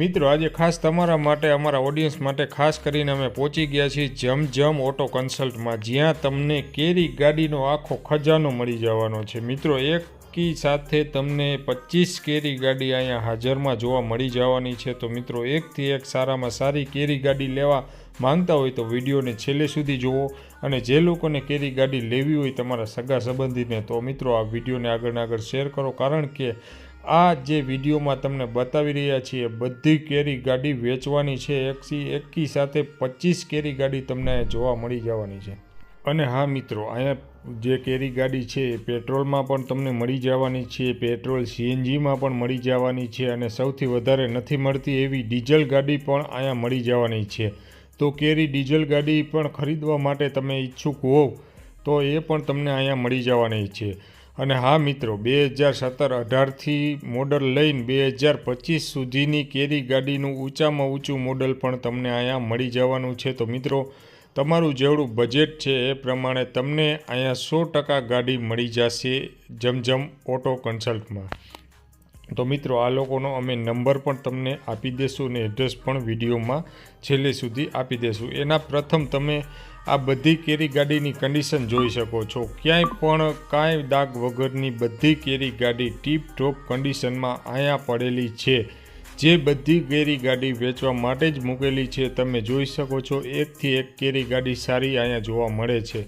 મિત્રો, આજે ખાસ તમારા માટે, અમારા ઓડિયન્સ માટે ખાસ કરીને અમે પહોંચી ગયા છીએ જમજમ ઓટો કન્સલ્ટમાં જ્યાં તમને કેરી ગાડીનો આખો ખજાનો મળી જવાનો છે. મિત્રો, એકી સાથે તમને પચીસ કેરી ગાડી અહીંયા હાજરમાં જોવા મળી જવાની છે. તો મિત્રો, એકથી એક સારામાં સારી કેરી ગાડી લેવા માંગતા હોય તો વિડીયોને છેલ્લે સુધી જુઓ અને જે લોકોને કેરી ગાડી લેવી હોય તમારા સગા સંબંધીને, તો મિત્રો, આ વિડીયોને આગળને આગળ શેર કરો. કારણ કે આ જે વિડીયોમાં તમને બતાવી રહ્યા છીએ, બધી કેરી ગાડી વેચવાની છે. એકસી એકી સાથે પચીસ કેરી ગાડી તમને જોવા મળી જવાની છે. અને હા મિત્રો, અહીંયા જે કેરી ગાડી છે એ પેટ્રોલમાં પણ તમને મળી જવાની છે. પેટ્રોલ સીએનજીમાં પણ મળી જવાની છે અને સૌથી વધારે નથી મળતી એવી ડીઝલ ગાડી પણ અહીંયા મળી જવાની છે. તો કેરી ડીઝલ ગાડી પણ ખરીદવા માટે તમે ઈચ્છુક હોવ, તો એ પણ તમને અહીંયા મળી જવાની છે. અને હા મિત્રો, બે હજાર સત્તર અઢારથી મોડલ લઈને બે હજાર પચીસ સુધીની કેરી ગાડીનું ઊંચામાં ઊંચું મોડલ પણ તમને અહીંયા મળી જવાનું છે. તો મિત્રો, તમારું જેવડું બજેટ છે એ પ્રમાણે તમને અહીંયા સો ટકા ગાડી મળી જશે જમજમ ઓટો કન્સલ્ટમાં તો મિત્રો, આ લોકોનો અમે નંબર પણ તમને આપી દેશું અને એડ્રેસ પણ વિડીયોમાં છેલ્લે સુધી આપી દેશું. એના પ્રથમ તમે આ બધી કેરી ગાડીની કન્ડિશન જોઈ શકો છો. ક્યાંય પણ કાંઈ દાગ વગરની બધી કેરી ગાડી ટીપ ટોપ કન્ડિશનમાં અહીંયા પડેલી છે. જે બધી કેરી ગાડી વેચવા માટે જ મૂકેલી છે. તમે જોઈ શકો છો એકથી એક કેરી ગાડી સારી અહીંયા જોવા મળે છે.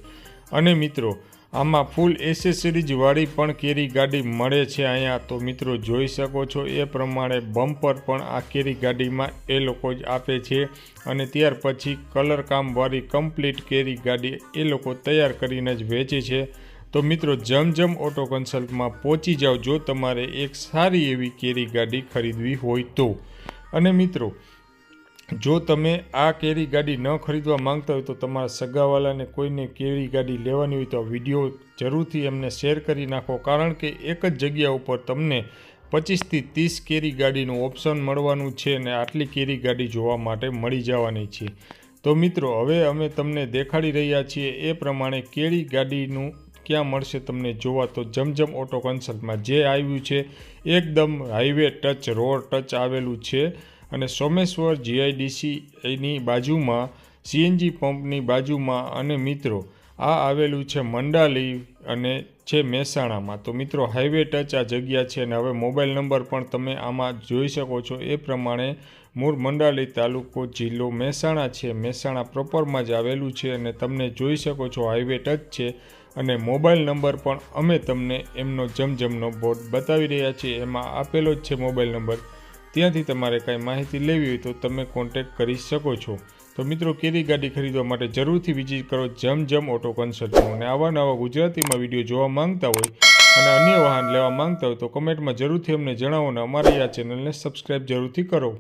અને મિત્રો આમાં ફૂલ એસેસરીઝવાળી પણ કેરી ગાડી મળે છે અહીંયા. તો મિત્રો જોઈ શકો છો, એ પ્રમાણે બમ્પર પણ આ કેરી ગાડીમાં એ લોકો જ આપે છે. અને ત્યાર પછી કલર કામવાળી કમ્પ્લીટ કેરી ગાડી એ લોકો તૈયાર કરીને જ વેચે છે. તો મિત્રો જમજમ ઓટો કન્સલ્ટમાં પહોંચી જાઓ જો તમારે એક સારી એવી કેરી ગાડી ખરીદવી હોય તો. અને મિત્રો જો તમે આ કેરી ગાડી ન ખરીદવા માંગતા હોય તો તમારા સગાવાલાને કોઈને કેરી ગાડી લેવાની હોય તો વીડિયો જરૂરથી એમને શેર કરી નાખો. કારણ કે એક જ જગ્યા ઉપર તમને પચીસથી ત્રીસ કેરી ગાડીનું ઓપ્શન મળવાનું છે અને આટલી કેરી ગાડી જોવા માટે મળી જવાની છે. તો મિત્રો, હવે અમે તમને દેખાડી રહ્યા છીએ એ પ્રમાણે કેરી ગાડીનું ક્યાં મળશે તમને જોવા. તો જમજમ ઓટો કન્સલ્ટમાં જે આવ્યું છે, એકદમ હાઈવે ટચ, રોડ ટચ આવેલું છે. અને સોમેશ્વર જીઆઈડીસી એની બાજુમાં સીએનજી પંપની બાજુમાં અને મિત્રો, આ આવેલું છે મંડાલી અને છે મહેસાણામાં. તો મિત્રો હાઈવે ટચ આ જગ્યા છે અને હવે મોબાઈલ નંબર પણ તમે આમાં જોઈ શકો છો. એ પ્રમાણે મૂળ મંડાલી તાલુકો જિલ્લો મહેસાણા છે. મહેસાણા પ્રોપરમાં જ આવેલું છે અને તમને જોઈ શકો છો હાઈવે ટચ છે અને મોબાઈલ નંબર પણ અમે તમને એમનો જમજમનો બોર્ડ બતાવી રહ્યા છીએ. એમાં આપેલો જ છે મોબાઈલ નંબર. ત્યાંથી તમારે કાંઈ માહિતી લેવી હોય તો તમે કોન્ટેક કરી શકો છો. તો મિત્રો, કેરી ગાડી ખરીદવા માટે જરૂરથી વિઝિટ કરો જમ જમ ઓટો કન્સલ્ટનું અને આવા નવા ગુજરાતીમાં વીડિયો જોવા માંગતા હોય અને અન્ય વાહન લેવા માંગતા હોય તો કમેન્ટમાં જરૂરથી અમને જણાવો અને અમારી આ ચેનલને સબસ્ક્રાઈબ જરૂરથી કરો.